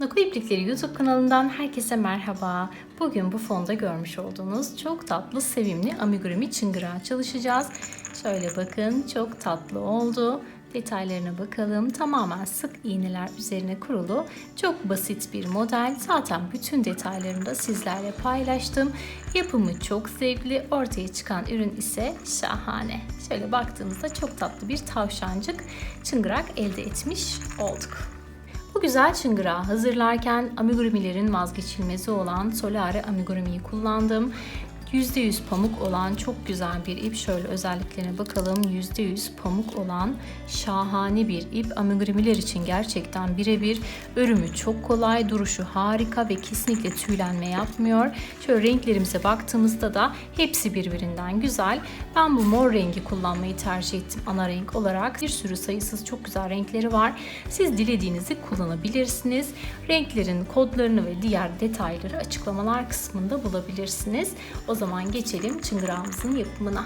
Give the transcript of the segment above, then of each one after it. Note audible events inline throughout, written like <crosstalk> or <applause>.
Naku İplikleri YouTube kanalından herkese merhaba. Bugün bu fonda görmüş olduğunuz çok tatlı, sevimli amigurumi çıngırağı çalışacağız. Şöyle bakın çok tatlı oldu. Detaylarına bakalım. Tamamen sık iğneler üzerine kurulu çok basit bir model. Zaten bütün detaylarını da sizlerle paylaştım. Yapımı çok zevkli. Ortaya çıkan ürün ise şahane. Şöyle baktığımızda çok tatlı bir tavşancık çıngırak elde etmiş olduk. Bu güzel çıngırağı hazırlarken amigurumilerin vazgeçilmezi olan Solare amigurumiyi kullandım. %100 pamuk olan çok güzel bir ip. Şöyle özelliklerine bakalım. %100 pamuk olan şahane bir ip. Amigurumiler için gerçekten birebir. Örümü çok kolay, duruşu harika ve kesinlikle tüylenme yapmıyor. Şöyle renklerimize baktığımızda da hepsi birbirinden güzel. Ben bu mor rengi kullanmayı tercih ettim ana renk olarak. Bir sürü sayısız çok güzel renkleri var. Siz dilediğinizi kullanabilirsiniz. Renklerin kodlarını ve diğer detayları açıklamalar kısmında bulabilirsiniz. O zaman geçelim çıngırağımızın yapımına.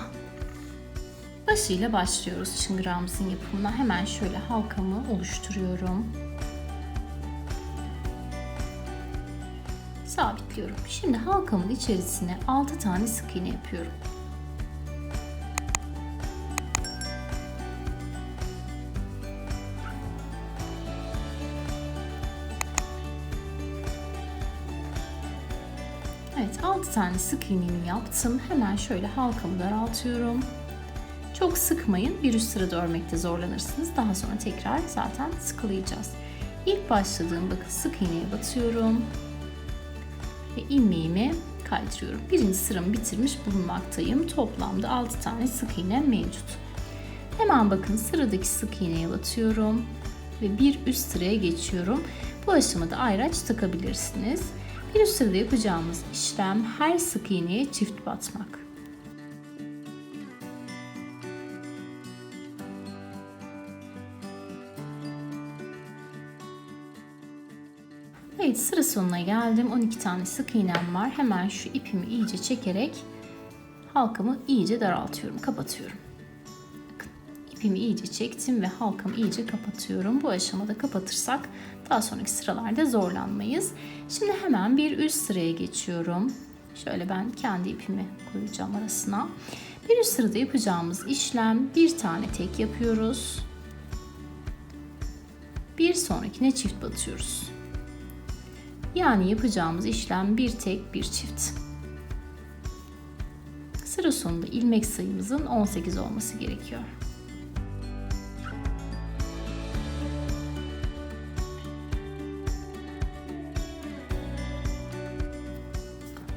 Başıyla başlıyoruz çıngırağımızın yapımına. Hemen şöyle halkamı oluşturuyorum. Sabitliyorum. Şimdi halkamın içerisine 6 tane sık iğne yapıyorum. Evet 6 tane sık iğnemi yaptım. Hemen şöyle halkamı daraltıyorum. Çok sıkmayın. Bir üst sırada örmekte zorlanırsınız. Daha sonra tekrar zaten sıkılayacağız. İlk başladığım bakın sık iğneye batıyorum. Ve ilmeğimi kaydırıyorum. Birinci sıramı bitirmiş bulunmaktayım. Toplamda 6 tane sık iğne mevcut. Hemen bakın sıradaki sık iğneye batıyorum. Ve bir üst sıraya geçiyorum. Bu aşamada ayraç takabilirsiniz. Bir üst sırada yapacağımız işlem her sık iğneye çift batmak. Sıra sonuna geldim. 12 tane sık iğnem var. Hemen şu ipimi iyice çekerek halkamı iyice daraltıyorum, kapatıyorum. Bakın ipimi iyice çektim ve halkamı iyice kapatıyorum. Bu aşamada kapatırsak daha sonraki sıralarda zorlanmayız. Şimdi hemen bir üst sıraya geçiyorum. Şöyle ben kendi ipimi koyacağım arasına. Bir üst sırada yapacağımız işlem bir tane tek yapıyoruz. Bir sonrakine çift batıyoruz. Yani yapacağımız işlem bir tek bir çift. Sıra sonunda ilmek sayımızın 18 olması gerekiyor.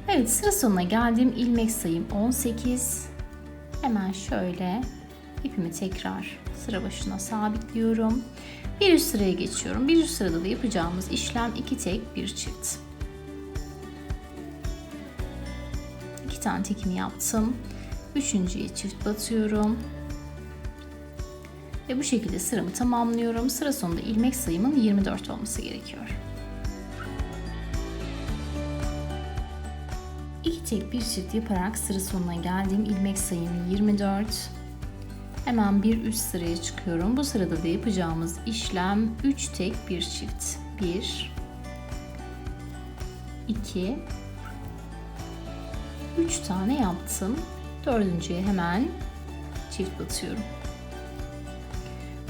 Evet sıra sonuna geldim. İlmek sayım 18. Hemen şöyle ipimi tekrar sıra başına sabitliyorum. Bir üst sıraya geçiyorum. Bir üst sırada da yapacağımız işlem iki tek bir çift. İki tane tekimi yaptım. Üçüncüye çift batıyorum. Ve bu şekilde sıramı tamamlıyorum. Sıra sonunda ilmek sayımın 24 olması gerekiyor. İki tek bir çift yaparak sıra sonuna geldim. İlmek sayım 24. Hemen bir üst sıraya çıkıyorum. Bu sırada da yapacağımız işlem 3 tek bir çift. 1 2 3 tane yaptım. Dördüncüye hemen çift batıyorum.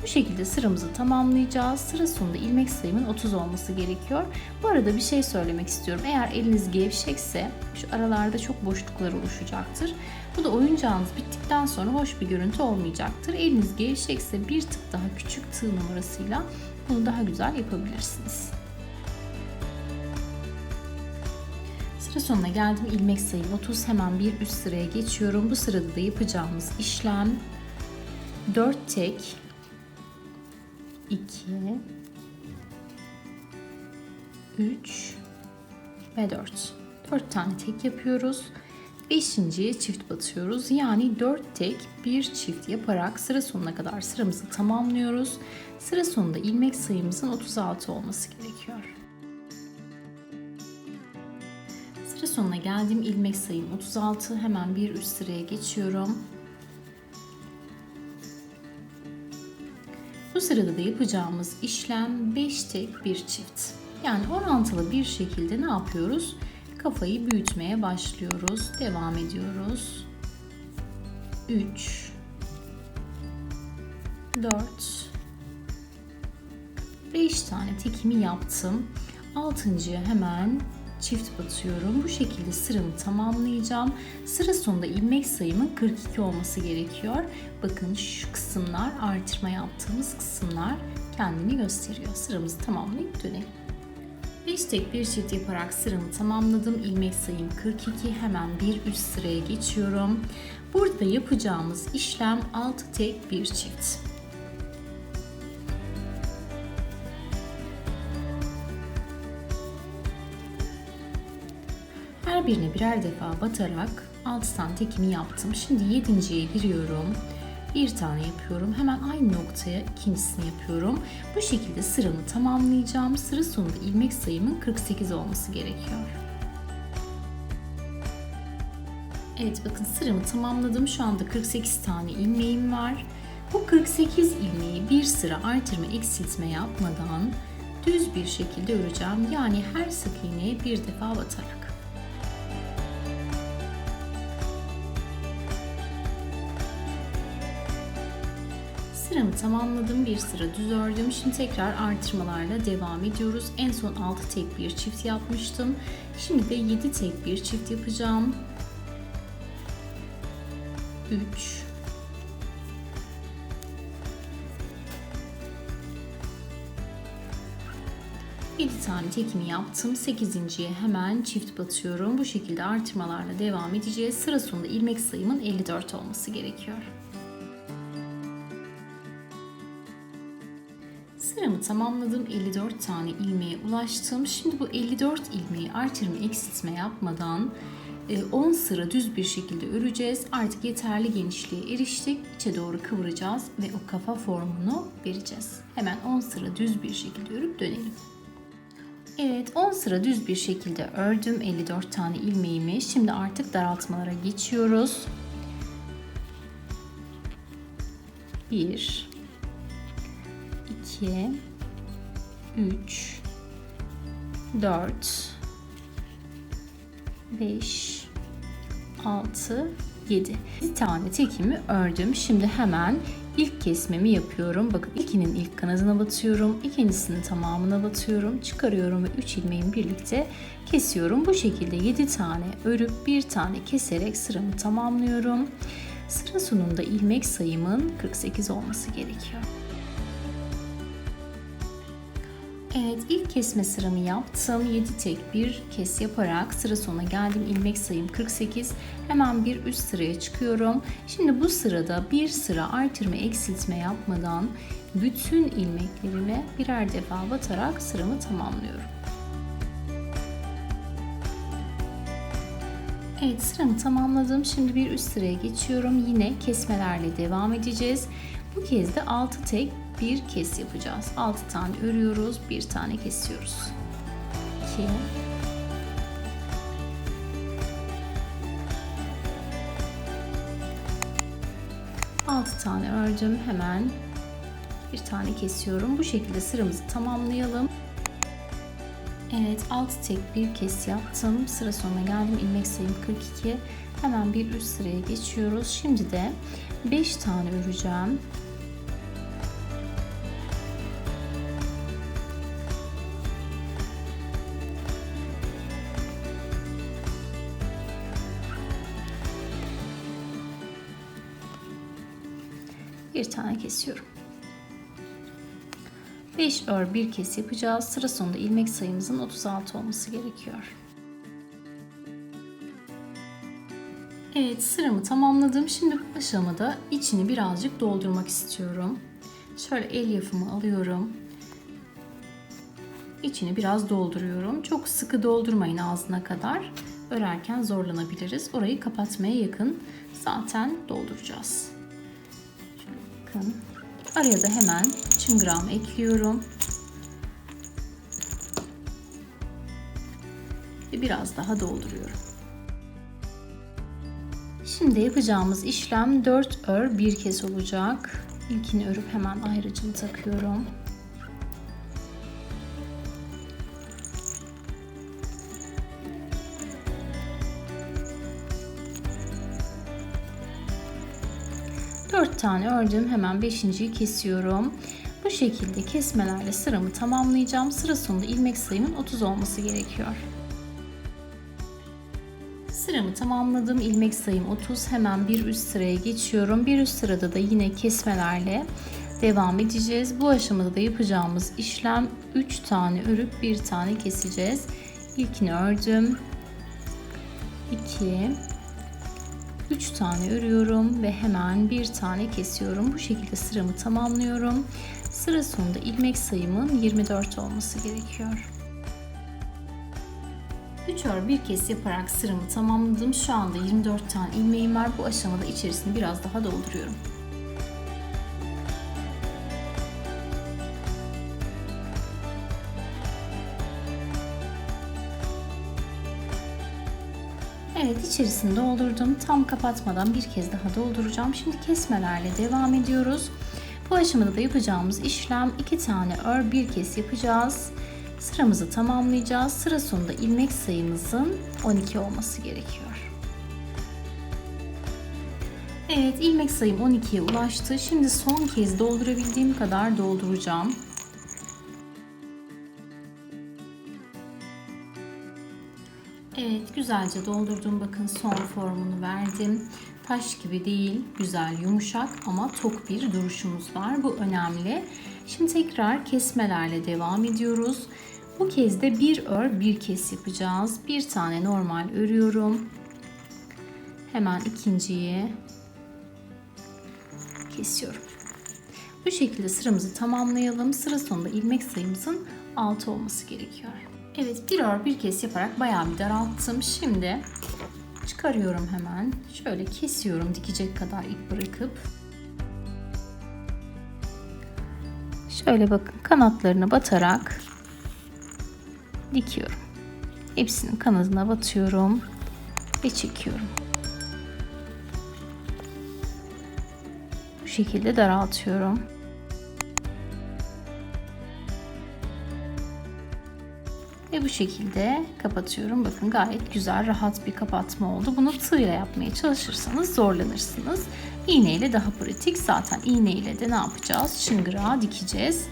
Bu şekilde sıramızı tamamlayacağız. Sıra sonunda ilmek sayımın 30 olması gerekiyor. Bu arada bir şey söylemek istiyorum. Eğer eliniz gevşekse şu aralarda çok boşluklar oluşacaktır. Bu da oyuncağınız bittikten sonra hoş bir görüntü olmayacaktır. Eliniz gevşekse bir tık daha küçük tığ numarasıyla bunu daha güzel yapabilirsiniz. Sıra sonuna geldim. İlmek sayım 30. Hemen bir üst sıraya geçiyorum. Bu sırada da yapacağımız işlem 4 tek 2 3 ve 4. 4 tane tek yapıyoruz. Beşinciye çift batıyoruz. Yani 4 tek bir çift yaparak sıra sonuna kadar sıramızı tamamlıyoruz. Sıra sonunda ilmek sayımızın 36 olması gerekiyor. Sıra sonuna geldim. İlmek sayım 36. Hemen bir üst sıraya geçiyorum. Bu sırada da yapacağımız işlem 5 tek bir çift. Yani orantılı bir şekilde ne yapıyoruz? Kafayı büyütmeye başlıyoruz. Devam ediyoruz. 3 4 5 tane tekimi yaptım. Altıncıya hemen çift batıyorum. Bu şekilde sıramı tamamlayacağım. Sıra sonunda ilmek sayımın 42 olması gerekiyor. Bakın şu kısımlar artırma yaptığımız kısımlar kendini gösteriyor. Sıramızı tamamlayıp dönelim. 5 tek bir çift yaparak sıramı tamamladım. İlmek sayım 42. Hemen bir üst sıraya geçiyorum. Burada yapacağımız işlem 6 tek bir çift. Her birine birer defa batarak 6 tane tekimi yaptım. Şimdi 7.ye giriyorum. Bir tane yapıyorum. Hemen aynı noktaya ikincisini yapıyorum. Bu şekilde sıramı tamamlayacağım. Sıra sonunda ilmek sayımın 48 olması gerekiyor. Evet bakın sıramı tamamladım. Şu anda 48 tane ilmeğim var. Bu 48 ilmeği bir sıra artırma eksiltme yapmadan düz bir şekilde öreceğim. Yani her sık iğneye bir defa batarak. Sıramı tamamladım. Bir sıra düz ördüm. Şimdi tekrar artırmalarla devam ediyoruz. En son 6 tek bir çift yapmıştım. Şimdi de 7 tek bir çift yapacağım. 3 7 tane tekimi yaptım. 8.ye hemen çift batıyorum. Bu şekilde artırmalarla devam edeceğiz. Sıra sonunda ilmek sayımın 54 olması gerekiyor. Sıramı tamamladım. 54 tane ilmeğe ulaştım. Şimdi bu 54 ilmeği artırma eksiltme yapmadan 10 e, sıra düz bir şekilde öreceğiz. Artık yeterli genişliğe eriştik. İçe doğru kıvıracağız ve o kafa formunu vereceğiz. Hemen 10 sıra düz bir şekilde örüp dönelim. Evet 10 sıra düz bir şekilde ördüm 54 tane ilmeğimi. Şimdi artık daraltmalara geçiyoruz. 1 2 3 4 5 6 7 bir tane tekimi ördüm. Şimdi hemen ilk kesmemi yapıyorum. Bakın ilkinin ilk kanadına batıyorum. ikincisinin tamamına batıyorum. Çıkarıyorum ve 3 ilmeğimi birlikte kesiyorum. Bu şekilde 7 tane örüp bir tane keserek sıramı tamamlıyorum. Sıra sonunda ilmek sayımın 48 olması gerekiyor. Evet ilk kesme sıramı yaptım. 7 tek bir kes yaparak sıra sonuna geldim. İlmek sayım 48. Hemen bir üst sıraya çıkıyorum. Şimdi bu sırada bir sıra artırma eksiltme yapmadan bütün ilmeklerimi birer defa batarak sıramı tamamlıyorum. Evet sıramı tamamladım. Şimdi bir üst sıraya geçiyorum. Yine kesmelerle devam edeceğiz. Bu kez de 6 tek bir kes yapacağız. 6 tane örüyoruz, bir tane kesiyoruz. 2 6 tane ördüm. Hemen bir tane kesiyorum. Bu şekilde sıramızı tamamlayalım. Evet 6 tek bir kes yaptım. Sıra sonuna geldim. İlmek sayım 42. Hemen bir üst sıraya geçiyoruz. Şimdi de 5 tane öreceğim. Bir tane kesiyorum. 5 ör bir kes yapacağız. Sıra sonunda ilmek sayımızın 36 olması gerekiyor. Evet sıramı tamamladım. Şimdi bu aşamada içini birazcık doldurmak istiyorum. Şöyle el yapımı alıyorum. İçini biraz dolduruyorum. Çok sıkı doldurmayın ağzına kadar. Örerken zorlanabiliriz. Orayı kapatmaya yakın zaten dolduracağız. Bakın. Araya da hemen çıngıram ekliyorum. Ve biraz daha dolduruyorum. Şimdi yapacağımız işlem 4 ör bir kez olacak. İlkini örüp hemen ayrıcını takıyorum. Tane ördüm. Hemen 5.yi kesiyorum. Bu şekilde kesmelerle sıramı tamamlayacağım. Sıra sonunda ilmek sayımın 30 olması gerekiyor. Sıramı tamamladım. İlmek sayım 30. Hemen bir üst sıraya geçiyorum. Bir üst sırada da yine kesmelerle devam edeceğiz. Bu aşamada da yapacağımız işlem 3 tane örüp 1 tane keseceğiz. İlkini ördüm. 2 3 tane örüyorum ve hemen bir tane kesiyorum. Bu şekilde sıramı tamamlıyorum. Sıra sonunda ilmek sayımın 24 olması gerekiyor. 3 ör bir kes yaparak sıramı tamamladım. Şu anda 24 tane ilmeğim var. Bu aşamada içerisini biraz daha dolduruyorum. Evet içerisini doldurdum. Tam kapatmadan bir kez daha dolduracağım. Şimdi kesmelerle devam ediyoruz. Bu aşamada da yapacağımız işlem iki tane ör bir kez yapacağız. Sıramızı tamamlayacağız. Sıra sonunda ilmek sayımızın 12 olması gerekiyor. Evet ilmek sayım 12'ye ulaştı. Şimdi son kez doldurabildiğim kadar dolduracağım. Evet güzelce doldurdum. Bakın son formunu verdim. Taş gibi değil, güzel yumuşak ama tok bir duruşumuz var. Bu önemli. Şimdi tekrar kesmelerle devam ediyoruz. Bu kez de bir ör bir kes yapacağız. Bir tane normal örüyorum. Hemen ikinciyi kesiyorum. Bu şekilde sıramızı tamamlayalım. Sıra sonunda ilmek sayımızın 6 olması gerekiyor. Evet bir ör bir kes yaparak bayağı bir daralttım. Şimdi çıkarıyorum hemen. Şöyle kesiyorum dikecek kadar ip bırakıp. Şöyle bakın kanatlarını batarak dikiyorum. Hepsinin kanadına batıyorum ve çekiyorum. Bu şekilde daraltıyorum. Bu şekilde kapatıyorum. Bakın gayet güzel, rahat bir kapatma oldu. Bunu tığ ile yapmaya çalışırsanız zorlanırsınız. İğne ile daha pratik. Zaten iğne ile de ne yapacağız? Çıngırağı dikeceğiz.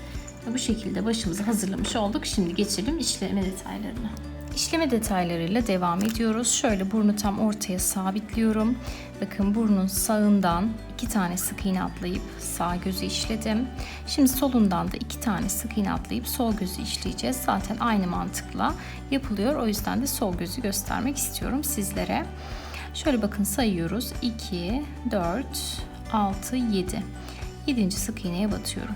Bu şekilde başımızı hazırlamış olduk. Şimdi geçelim işleme detaylarına. İşleme detaylarıyla devam ediyoruz. Şöyle burnu tam ortaya sabitliyorum. Bakın burnun sağından iki tane sık iğne atlayıp sağ gözü işledim. Şimdi solundan da iki tane sık iğne atlayıp sol gözü işleyeceğiz. Zaten aynı mantıkla yapılıyor. O yüzden de sol gözü göstermek istiyorum sizlere. Şöyle bakın sayıyoruz. 2, 4, 6, 7. 7. sık iğneye batıyorum.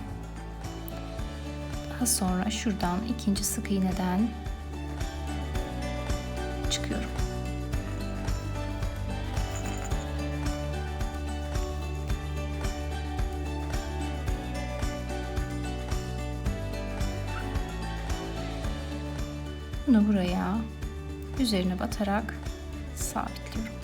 Daha sonra şuradan ikinci sık iğneden çıkıyorum. Bunu buraya üzerine batarak sabitliyorum.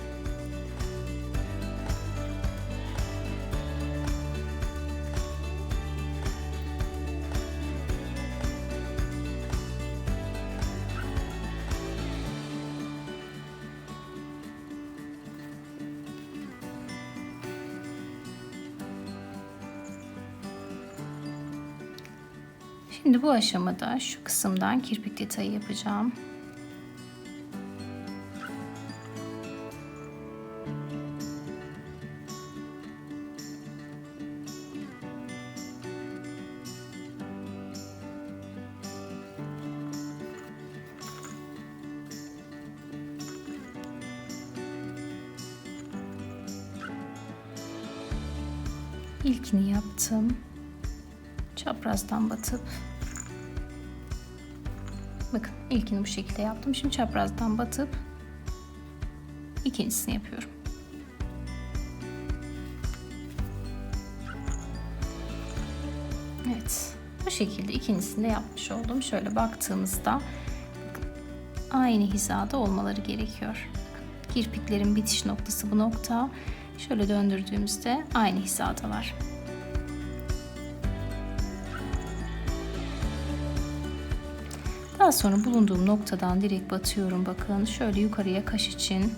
Şimdi bu aşamada şu kısımdan kirpik detayı yapacağım. İlkini yaptım. Çaprazdan batıp ilkini bu şekilde yaptım. Şimdi çaprazdan batıp ikincisini yapıyorum. Evet. Bu şekilde ikincisini de yapmış oldum. Şöyle baktığımızda aynı hizada olmaları gerekiyor. Kirpiklerin bitiş noktası bu nokta. Şöyle döndürdüğümüzde aynı hizadalar. Daha sonra bulunduğum noktadan direkt batıyorum. Bakın şöyle yukarıya kaş için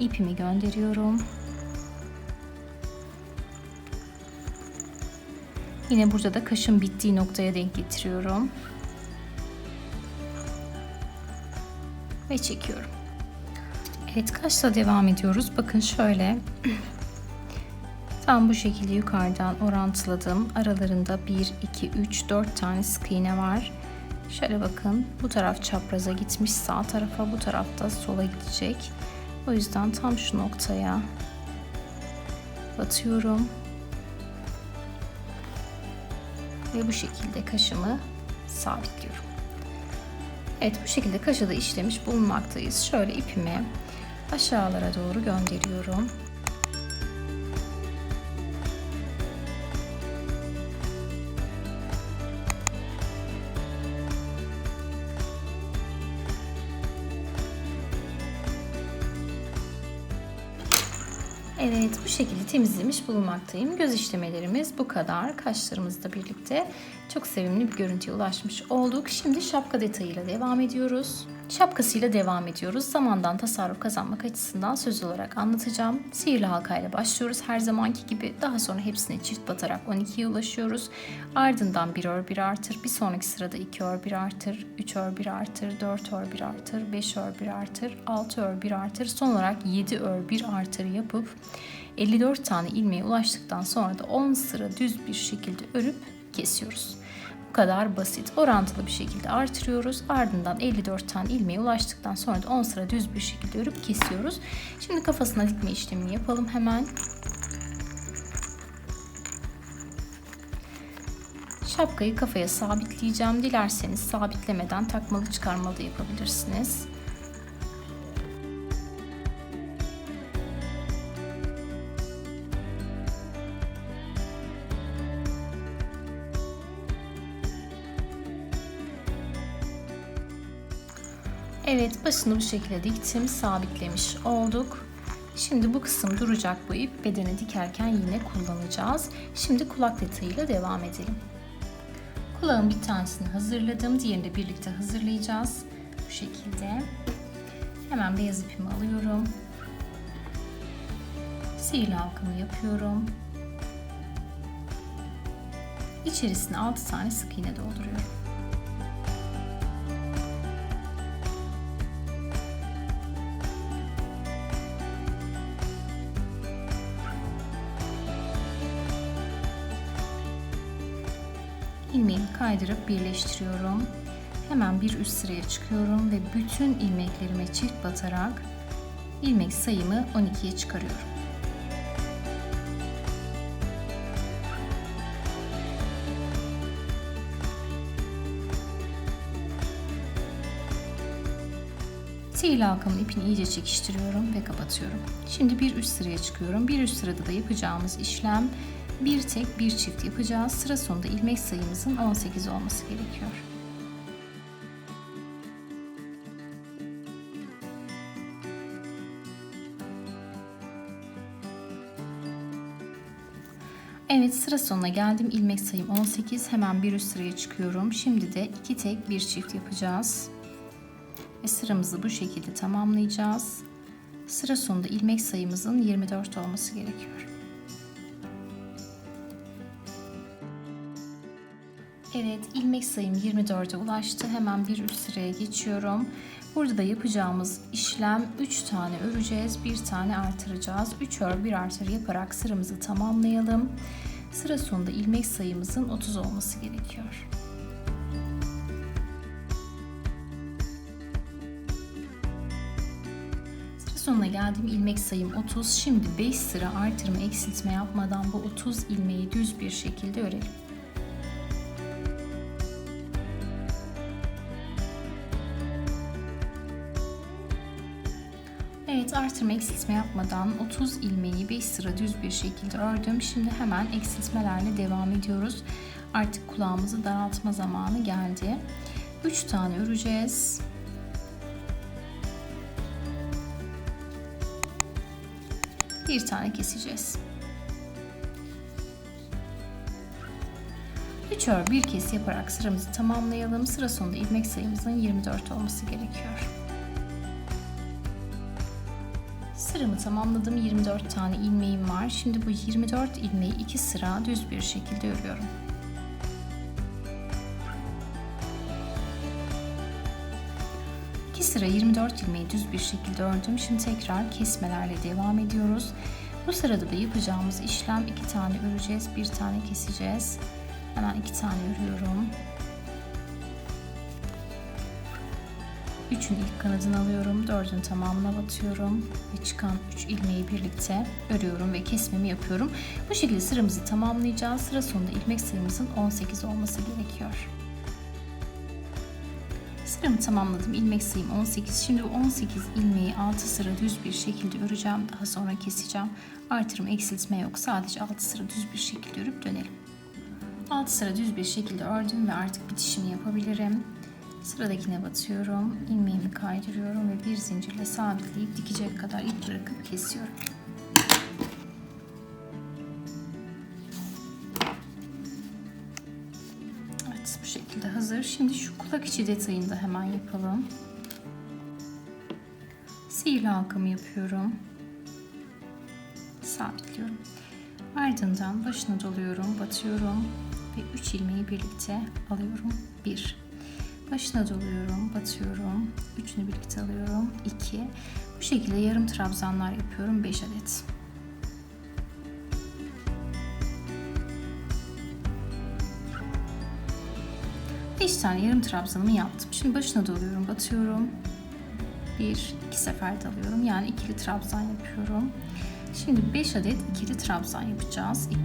ipimi gönderiyorum. Yine burada da kaşın bittiği noktaya denk getiriyorum. Ve çekiyorum. Evet kaşla devam ediyoruz. Bakın şöyle <clears throat> tam bu şekilde yukarıdan orantıladım. Aralarında 1, 2, 3, 4 tane sık iğne var. Şöyle bakın bu taraf çapraza gitmiş sağ tarafa bu tarafta sola gidecek. O yüzden tam şu noktaya batıyorum. Ve bu şekilde kaşımı sabitliyorum. Evet bu şekilde kaşı da işlemiş bulunmaktayız. Şöyle ipimi aşağılara doğru gönderiyorum. Evet bu şekilde temizlemiş bulunmaktayım. Göz işlemelerimiz bu kadar. Kaşlarımızla birlikte çok sevimli bir görüntüye ulaşmış olduk. Şimdi şapka detayıyla devam ediyoruz. Şapkasıyla devam ediyoruz. Zamandan tasarruf kazanmak açısından söz olarak anlatacağım. Sihirli halkayla başlıyoruz her zamanki gibi. Daha sonra hepsine çift batarak 12'ye ulaşıyoruz. Ardından bir ör bir artır. Bir sonraki sırada 2 ör bir artır. 3 ör bir artır. 4 ör bir artır. 5 ör bir artır. 6 ör bir artır. Son olarak 7 ör bir artır yapıp 54 tane ilmeğe ulaştıktan sonra da 10 sıra düz bir şekilde örüp kesiyoruz. Kadar basit. Orantılı bir şekilde artırıyoruz. Ardından 54 tane ilmeğe ulaştıktan sonra da 10 sıra düz bir şekilde örüp kesiyoruz. Şimdi kafasına dikme işlemini yapalım hemen. Şapkayı kafaya sabitleyeceğim. Dilerseniz sabitlemeden takmalı çıkarmalı yapabilirsiniz. Evet başını bu şekilde diktim sabitlemiş olduk. Şimdi bu kısım duracak bu ip bedene dikerken yine kullanacağız. Şimdi kulak detayıyla devam edelim. Kulağın bir tanesini hazırladım. Diğerini de birlikte hazırlayacağız. Bu şekilde. Hemen beyaz ipimi alıyorum. Sihirli halkamı yapıyorum. İçerisine 6 tane sık iğne dolduruyorum. İlmeğimi kaydırıp birleştiriyorum. Hemen bir üst sıraya çıkıyorum ve bütün ilmeklerime çift batarak ilmek sayımı 12'ye çıkarıyorum. Sihirli halkamın ipini iyice çekiştiriyorum ve kapatıyorum. Şimdi bir üst sıraya çıkıyorum. Bir üst sırada da yapacağımız işlem bir tek bir çift yapacağız. Sıra sonunda ilmek sayımızın 18 olması gerekiyor. Evet sıra sonuna geldim. İlmek sayım 18. Hemen bir üst sıraya çıkıyorum. Şimdi de iki tek bir çift yapacağız. Ve sıramızı bu şekilde tamamlayacağız. Sıra sonunda ilmek sayımızın 24 olması gerekiyor. Evet ilmek sayım 24'e ulaştı. Hemen bir üst sıraya geçiyorum. Burada da yapacağımız işlem 3 tane öreceğiz. 1 tane artıracağız. 3 ör 1 artır yaparak sıramızı tamamlayalım. Sıra sonunda ilmek sayımızın 30 olması gerekiyor. Sonuna geldim. ilmek sayım 30. Şimdi 5 sıra artırma eksiltme yapmadan bu 30 ilmeği düz bir şekilde örelim. Evet artırma eksiltme yapmadan 30 ilmeği 5 sıra düz bir şekilde ördüm. Şimdi hemen eksiltmelerle devam ediyoruz. Artık kulağımızı daraltma zamanı geldi. 3 tane öreceğiz. Bir tane keseceğiz. 3 ör bir kes yaparak sıramızı tamamlayalım. Sıra sonunda ilmek sayımızın 24 olması gerekiyor. Sıramı tamamladım. 24 tane ilmeğim var. Şimdi bu 24 ilmeği iki sıra düz bir şekilde örüyorum. İki sıra 24 ilmeği düz bir şekilde ördüm. Şimdi tekrar kesmelerle devam ediyoruz. Bu sırada da yapacağımız işlem iki tane öreceğiz, bir tane keseceğiz. Hemen iki tane örüyorum. Üçün ilk kanadını alıyorum, dördün tamamına batıyorum ve çıkan üç ilmeği birlikte örüyorum ve kesmemi yapıyorum. Bu şekilde sıramızı tamamlayacağız. Sıra sonunda ilmek sayımızın 18 olması gerekiyor. Sıramı tamamladım. İlmek sayım 18. Şimdi bu 18 ilmeği 6 sıra düz bir şekilde öreceğim. Daha sonra keseceğim. Artırma eksiltme yok. Sadece 6 sıra düz bir şekilde örüp dönelim. 6 sıra düz bir şekilde ördüm ve artık bitişimi yapabilirim. Sıradakine batıyorum. ilmeğimi kaydırıyorum ve bir zincirle sabitleyip dikecek kadar ip bırakıp kesiyorum. Evet bu şekilde hazır. Şimdi şu kulak içi detayını da hemen yapalım. Sihirli halkamı yapıyorum. Sabitliyorum. Ardından başına doluyorum, batıyorum ve 3 ilmeği birlikte alıyorum. 1 Başına doluyorum, batıyorum. Üçünü birlikte alıyorum. 2 Bu şekilde yarım trabzanlar yapıyorum. 5 adet. Beş tane yarım trabzanımı yaptım. Şimdi başına doluyorum, batıyorum. Bir, iki sefer dalıyorum. Yani ikili trabzan yapıyorum. Şimdi 5 adet ikili trabzan yapacağız. 2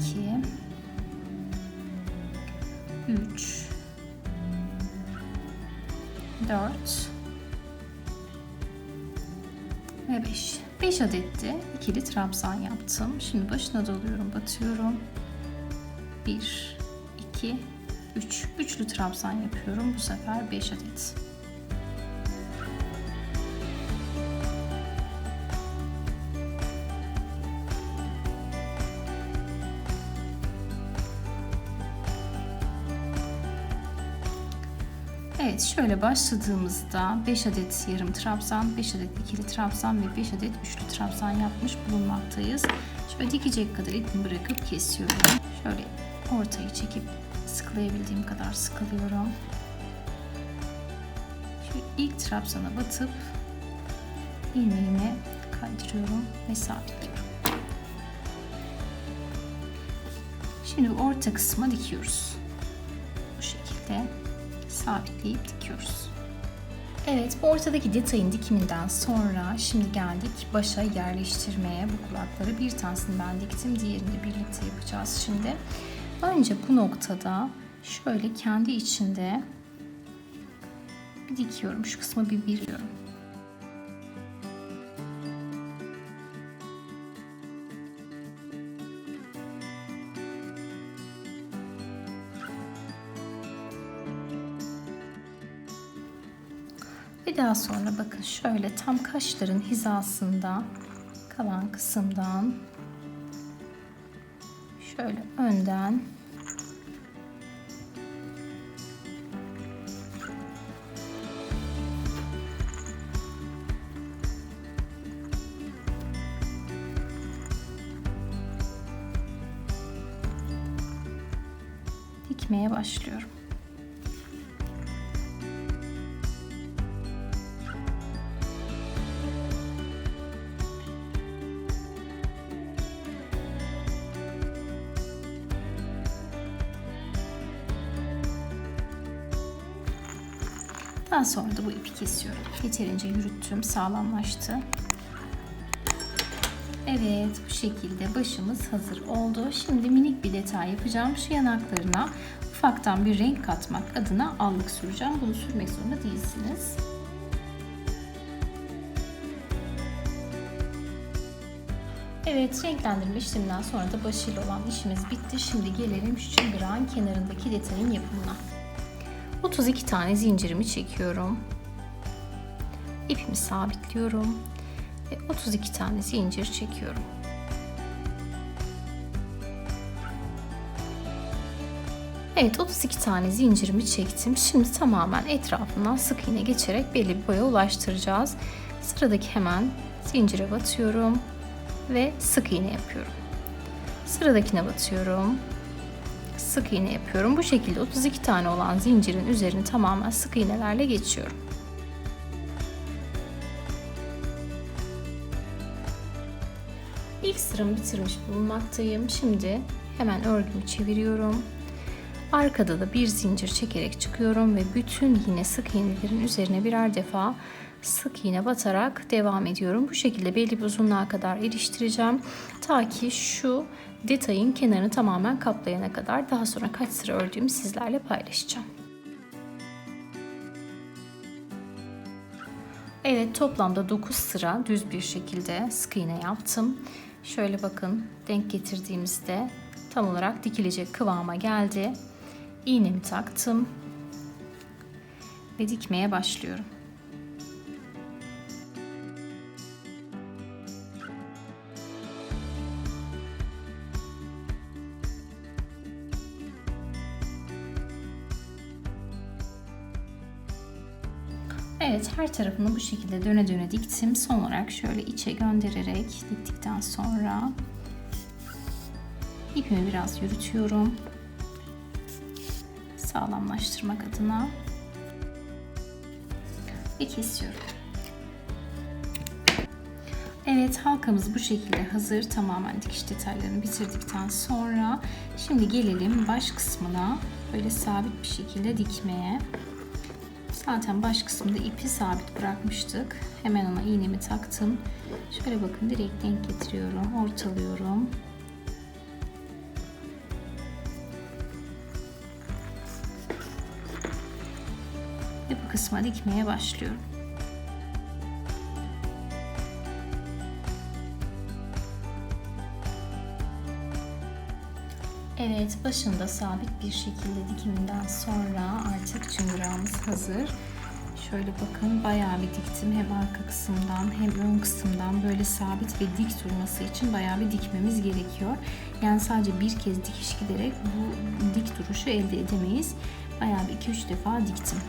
3 4 ve 5. 5 adette ikili trabzan yaptım. Şimdi başına doluyorum, batıyorum. 1 2 3 üçlü trabzan yapıyorum. Bu sefer 5 adet. Evet şöyle başladığımızda 5 adet yarım trabzan, 5 adet ikili trabzan ve 5 adet üçlü trabzan yapmış bulunmaktayız. Şöyle dikecek kadar ipimi bırakıp kesiyorum. Şöyle ortayı çekip sıkılayabildiğim kadar sıkılıyorum. Şu ilk trabzana batıp ilmeğimi kaydırıyorum ve sabitliyorum. Şimdi orta kısma dikiyoruz. Bu şekilde sabitleyip dikiyoruz. Evet bu ortadaki detayın dikiminden sonra şimdi geldik başa yerleştirmeye bu kulakları. Bir tanesini ben diktim diğerini birlikte yapacağız şimdi. Önce bu noktada şöyle kendi içinde bir dikiyorum. Şu kısmı bir biriyorum. Daha sonra bakın şöyle tam kaşların hizasında kalan kısımdan şöyle önden dikmeye başlıyorum. Daha sonra da bu ipi kesiyorum. Yeterince yürüttüm, sağlamlaştı. Evet, bu şekilde başımız hazır oldu. Şimdi minik bir detay yapacağım. Şu yanaklarına ufaktan bir renk katmak adına allık süreceğim. Bunu sürmek zorunda değilsiniz. Evet, renklendirme işleminden sonra da başıyla olan işimiz bitti. Şimdi gelelim şu çıngırağın kenarındaki detayın yapımına. 32 tane zincirimi çekiyorum. İpimi sabitliyorum ve 32 tane zincir çekiyorum. Evet 32 tane zincirimi çektim. Şimdi tamamen etrafından sık iğne geçerek belli bir boya ulaştıracağız. Sıradaki hemen zincire batıyorum ve sık iğne yapıyorum. Sıradakine batıyorum sık iğne yapıyorum. Bu şekilde 32 tane olan zincirin üzerini tamamen sık iğnelerle geçiyorum. İlk sıramı bitirmiş bulunmaktayım. Şimdi hemen örgümü çeviriyorum. Arkada da bir zincir çekerek çıkıyorum ve bütün yine sık iğnelerin üzerine birer defa sık iğne batarak devam ediyorum. Bu şekilde belli bir uzunluğa kadar eriştireceğim. Ta ki şu detayın kenarını tamamen kaplayana kadar daha sonra kaç sıra ördüğümü sizlerle paylaşacağım. Evet toplamda 9 sıra düz bir şekilde sık iğne yaptım. Şöyle bakın denk getirdiğimizde tam olarak dikilecek kıvama geldi. İğnemi taktım ve dikmeye başlıyorum. Her tarafını bu şekilde döne döne diktim. Son olarak şöyle içe göndererek diktikten sonra ipimi biraz yürütüyorum. Sağlamlaştırmak adına ve kesiyorum. Evet halkamız bu şekilde hazır. Tamamen dikiş detaylarını bitirdikten sonra şimdi gelelim baş kısmına böyle sabit bir şekilde dikmeye. Zaten baş kısmında ipi sabit bırakmıştık. Hemen ona iğnemi taktım. Şöyle bakın direkt denk getiriyorum, ortalıyorum. Ve bu kısma dikmeye başlıyorum. Evet, başında sabit bir şekilde dikiminden sonra artık çıngırağımız hazır. Şöyle bakın bayağı bir diktim. Hem arka kısımdan hem ön kısımdan böyle sabit ve dik durması için bayağı bir dikmemiz gerekiyor. Yani sadece bir kez dikiş giderek bu dik duruşu elde edemeyiz. Bayağı bir 2-3 defa diktim.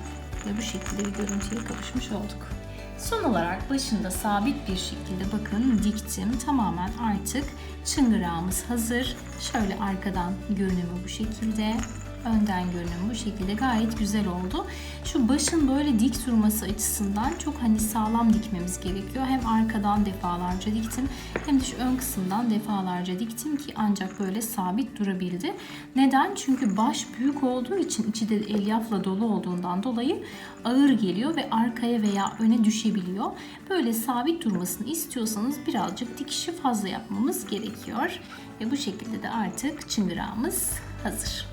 Ve bu şekilde bir görüntüye kavuşmuş olduk. Son olarak başında sabit bir şekilde bakın diktim. Tamamen artık çıngırağımız hazır. Şöyle arkadan görünümü bu şekilde. Önden görünümü bu şekilde gayet güzel oldu. Şu başın böyle dik durması açısından çok hani sağlam dikmemiz gerekiyor. Hem arkadan defalarca diktim hem de şu ön kısımdan defalarca diktim ki ancak böyle sabit durabildi. Neden? Çünkü baş büyük olduğu için içi de elyafla dolu olduğundan dolayı ağır geliyor ve arkaya veya öne düşebiliyor. Böyle sabit durmasını istiyorsanız birazcık dikişi fazla yapmamız gerekiyor. Ve bu şekilde de artık çıngırağımız hazır.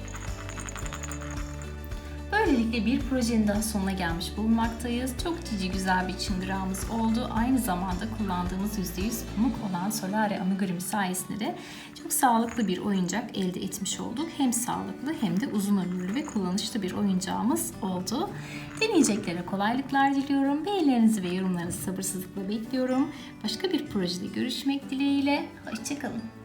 Böylelikle bir projenin daha sonuna gelmiş bulunmaktayız. Çok cici güzel bir çıngırağımız oldu. Aynı zamanda kullandığımız %100 pamuk olan Solare amigurumi sayesinde de çok sağlıklı bir oyuncak elde etmiş olduk. Hem sağlıklı hem de uzun ömürlü ve kullanışlı bir oyuncağımız oldu. Deneyeceklere kolaylıklar diliyorum. Beğenilerinizi ve yorumlarınızı sabırsızlıkla bekliyorum. Başka bir projede görüşmek dileğiyle. Hoşçakalın.